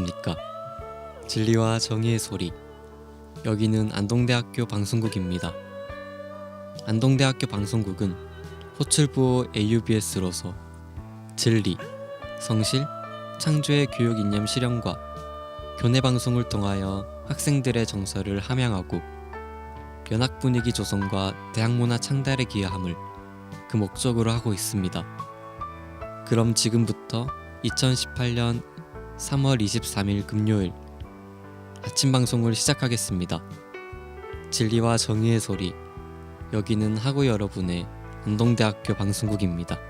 안녕하십니까? 진리와 정의의 소리. 여기는 안동대학교 방송국입니다. 안동대학교 방송국은 호출부호 AUBS로서 진리, 성실, 창조의 교육 이념 실현과 교내 방송을 통하여 학생들의 정서를 함양하고 연학 분위기 조성과 대학 문화 창달에 기여함을 그 목적으로 하고 있습니다. 그럼 지금부터 2018년 3월 23일 금요일 아침 방송을 시작하겠습니다. 진리와 정의의 소리 여기는 하고 여러분의 안동대학교 방송국입니다.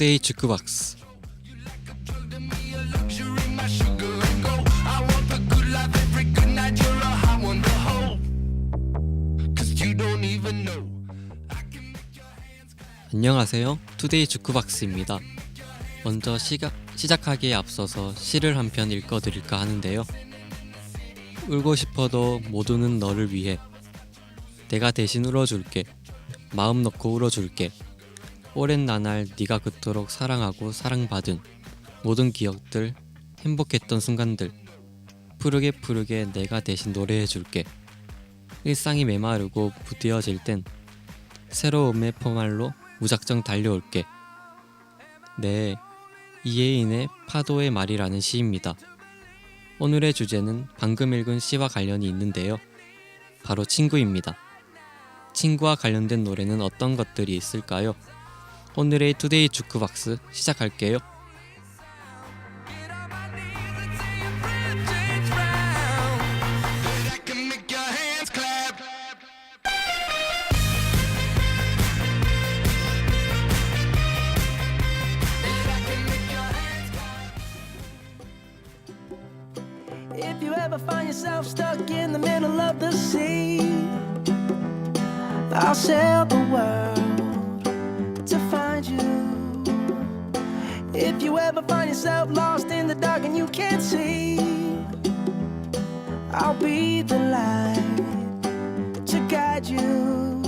Hands clap. 안녕하세요. 투데이 주크박스입니다. 먼저 시가, 시작하기에 앞서서 시를 한 편 읽어드릴까 하는데요. 울고 싶어도 못 우는 너를 위해 내가 대신 울어줄게. 마음 넣고 울어줄게. 오랜 나날 네가 그토록 사랑하고 사랑받은 모든 기억들, 행복했던 순간들 푸르게 푸르게 내가 대신 노래해줄게. 일상이 메마르고 부대어질 땐 새로움의 포말로 무작정 달려올게. 네, 이예인의 파도의 말이라는 시입니다. 오늘의 주제는 방금 읽은 시와 관련이 있는데요. 바로 친구입니다. 친구와 관련된 노래는 어떤 것들이 있을까요? 오늘의 투데이 주크박스 시작할게요. Yourself lost in the dark and you can't see, I'll be the light to guide you.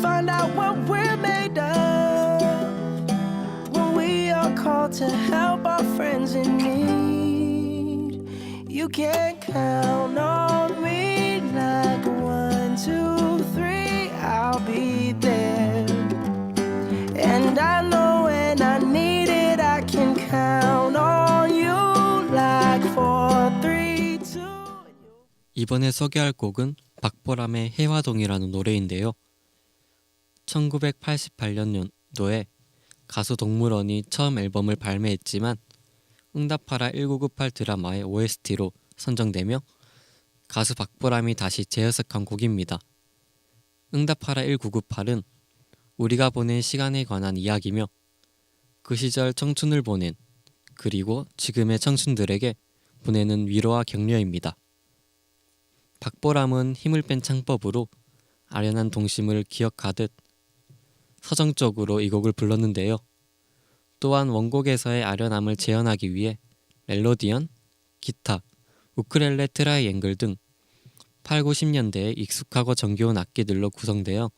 Find out what we're made of when we are called to help our friends in need. You can count on 이번에 소개할 곡은 박보람의 해화동이라는 노래인데요. 1988년 도에 가수 동물원이 처음 앨범을 발매했지만 응답하라 1998 드라마의 OST로 선정되며 가수 박보람이 다시 재해석한 곡입니다. 응답하라 1998은 우리가 보낸 시간에 관한 이야기며 그 시절 청춘을 보낸 그리고 지금의 청춘들에게 보내는 위로와 격려입니다. 박보람은 힘을 뺀 창법으로 아련한 동심을 기억하듯 서정적으로 이 곡을 불렀는데요. 또한 원곡에서의 아련함을 재현하기 위해 멜로디언, 기타, 우크렐레 트라이앵글 등 8, 90년대에 익숙하고 정겨운 악기들로 구성되어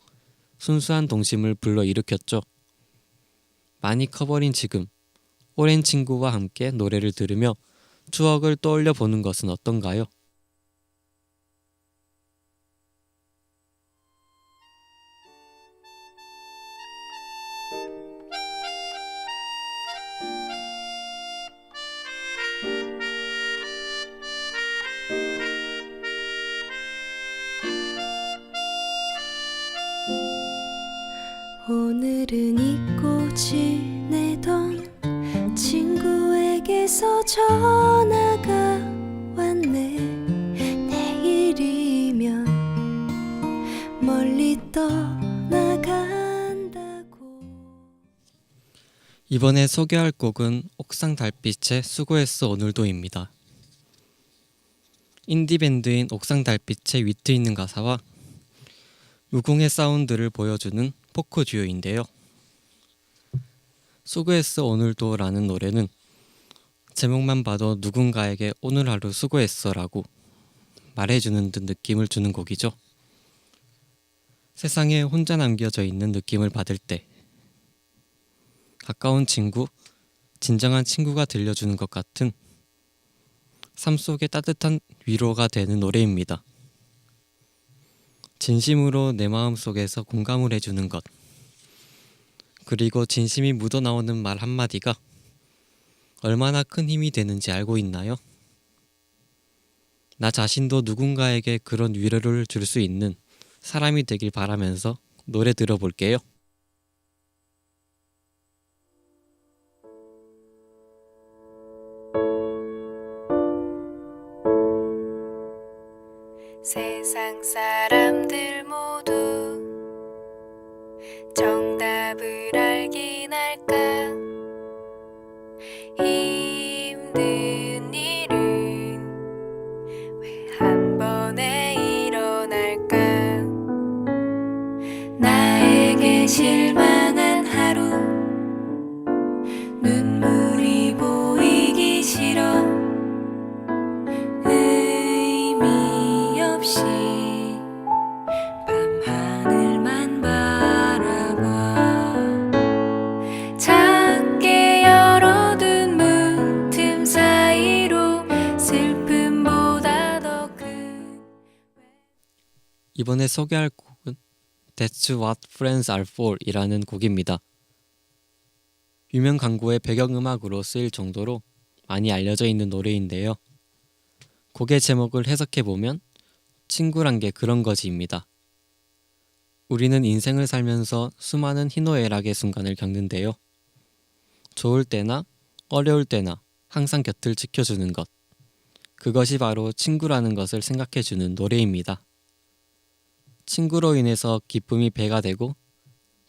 순수한 동심을 불러일으켰죠. 많이 커버린 지금 오랜 친구와 함께 노래를 들으며 추억을 떠올려 보는 것은 어떤가요? 이번에 소개할 곡은 옥상 달빛의 수고했어 오늘도입니다. 인디 밴드인 옥상 달빛의 위트 있는 가사와 무궁의 사운드를 보여주는 포크 듀오인데요. 수고했어 오늘도라는 노래는 제목만 봐도 누군가에게 오늘 하루 수고했어라고 말해주는 듯 느낌을 주는 곡이죠. 세상에 혼자 남겨져 있는 느낌을 받을 때 가까운 친구, 진정한 친구가 들려주는 것 같은 삶 속에 따뜻한 위로가 되는 노래입니다. 진심으로 내 마음 속에서 공감을 해주는 것. 그리고 진심이 묻어나오는 말 한마디가 얼마나 큰 힘이 되는지 알고 있나요? 나 자신도 누군가에게 그런 위로를 줄 수 있는 사람이 되길 바라면서 노래 들어볼게요. 세상 사람들 모두 정답을 이번에 소개할 곡은 That's What Friends Are For 이라는 곡입니다. 유명 광고의 배경음악으로 쓰일 정도로 많이 알려져 있는 노래인데요. 곡의 제목을 해석해보면 친구란 게 그런 거지입니다. 우리는 인생을 살면서 수많은 희노애락의 순간을 겪는데요. 좋을 때나 어려울 때나 항상 곁을 지켜주는 것. 그것이 바로 친구라는 것을 생각해주는 노래입니다. 친구로 인해서 기쁨이 배가 되고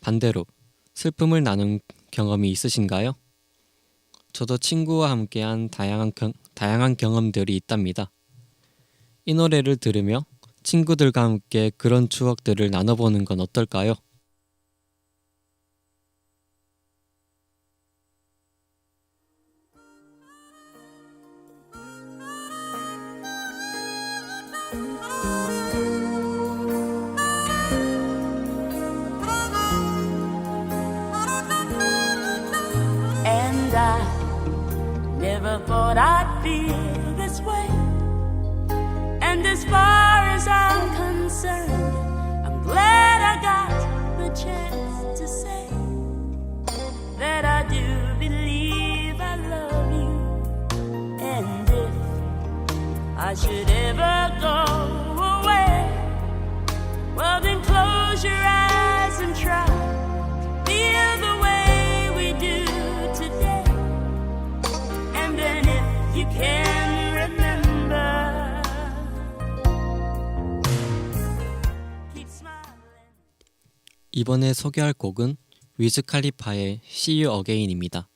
반대로 슬픔을 나눈 경험이 있으신가요? 저도 친구와 함께한 다양한, 경, 다양한 경험들이 있답니다. 이 노래를 들으며 친구들과 함께 그런 추억들을 나눠보는 건 어떨까요? Never thought I'd feel far as I'm concerned, I'm glad I got the chance to say that I do believe I love you. And if I should 이번에 소개할 곡은 위즈 칼리파의 See You Again입니다.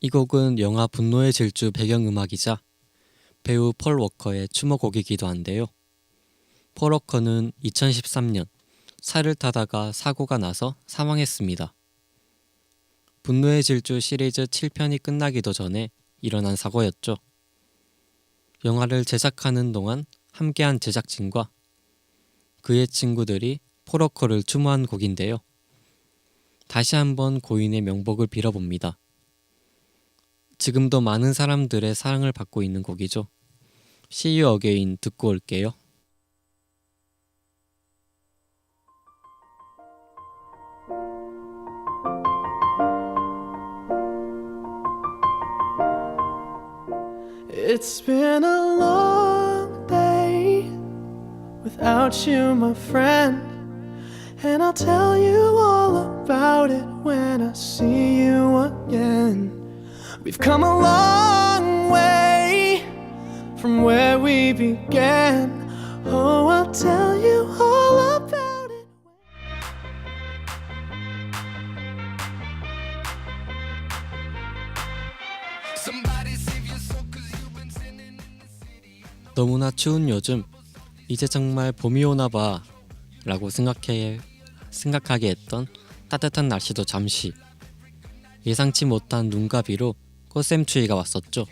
이 곡은 영화 분노의 질주 배경음악이자 배우 폴 워커의 추모곡이기도 한데요. 폴 워커는 2013년 차를 타다가 사고가 나서 사망했습니다. 분노의 질주 시리즈 7편이 끝나기도 전에 일어난 사고였죠. 영화를 제작하는 동안 함께한 제작진과 그의 친구들이 폴워커를 추모한 곡인데요. 다시 한번 고인의 명복을 빌어봅니다. 지금도 많은 사람들의 사랑을 받고 있는 곡이죠. See You Again 듣고 올게요. And I'll tell you all about it when I see you again. We've come a long way from where we began. Oh, I'll tell you all about it. Somebody save your soul, cause you've been sinning in the sea. 너무나 추운 요즘 이제 정말 봄이 오나 봐 라고 생각해 생각하게 했던 따뜻한 날씨도 잠시 예상치 못한 눈과 비로 꽃샘추위가 왔었죠.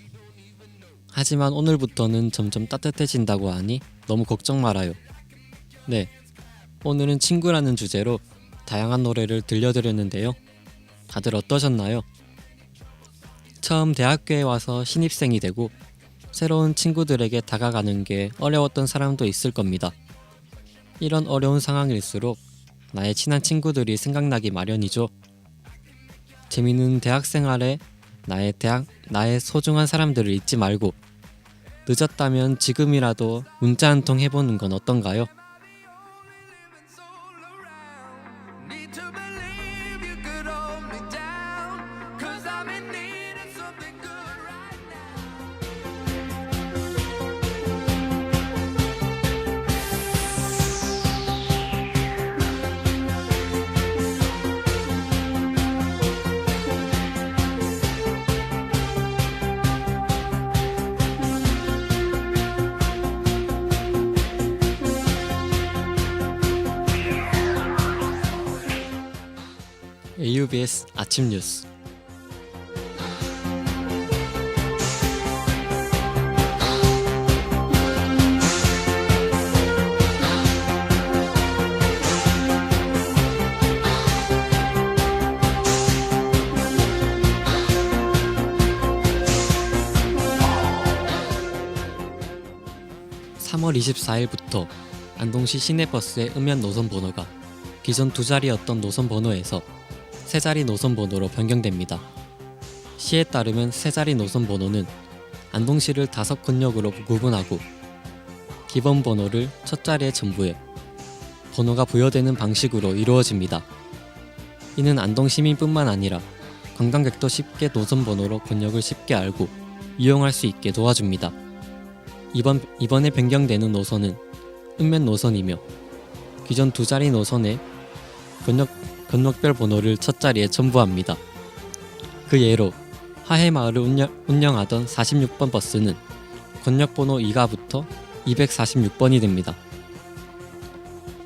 하지만 오늘부터는 점점 따뜻해진다고 하니 너무 걱정 말아요. 네, 오늘은 친구라는 주제로 다양한 노래를 들려드렸는데요. 다들 어떠셨나요? 처음 대학교에 와서 신입생이 되고 새로운 친구들에게 다가가는 게 어려웠던 사람도 있을 겁니다. 이런 어려운 상황일수록 나의 친한 친구들이 생각나기 마련이죠. 재미있는 대학 생활에 나의 대학 나의 소중한 사람들을 잊지 말고 늦었다면 지금이라도 문자 한 통 해보는 건 어떤가요? AUBS 아침 뉴스. (3월 24일부터) 안동시 시내버스의 음연 노선 번호가 기존 두 자리였던 노선 번호에서 세 자리 노선 번호로 변경됩니다. 시에 따르면 세 자리 노선 번호는 안동시를 다섯 권역으로 구분하고 기본 번호를 첫 자리에 첨부해 번호가 부여되는 방식으로 이루어집니다. 이는 안동 시민뿐만 아니라 관광객도 쉽게 노선 번호로 권역을 쉽게 알고 이용할 수 있게 도와줍니다. 이번 이번에 변경되는 노선은 읍면 노선이며 기존 두 자리 노선에 권역 건너별 번호를 첫 자리에 첨부합니다. 그 예로 하해마을을 운영, 운영 하던 46번 버스는 권역 번호 2가부터 246번이 됩니다.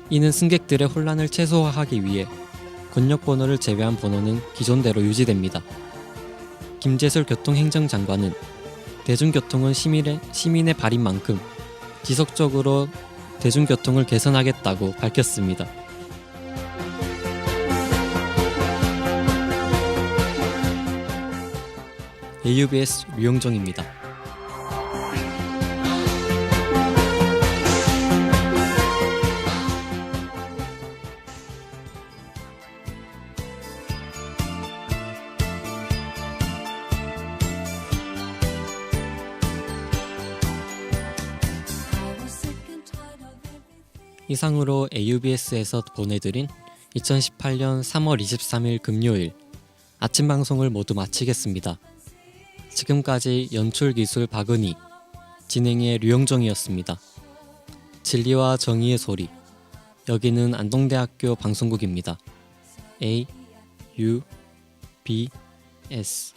이는 승객들의 혼란을 최소화하기 위해 권역 번호를 제외한 번호는 기존대로 유지됩니다. 김재솔 교통행정장관은 대중교통은 시민의, 시민의 발인 만큼 지속적으로 대중교통을 개선하겠다고 밝혔습니다. AUBS 류영정입니다. 이상으로 AUBS에서 보내드린 2018년 3월 23일 금요일 아침 방송을 모두 마치겠습니다. 지금까지 연출 기술 박은희, 진행의 류영정이었습니다. 진리와 정의의 소리. 여기는 안동대학교 방송국입니다. A U B S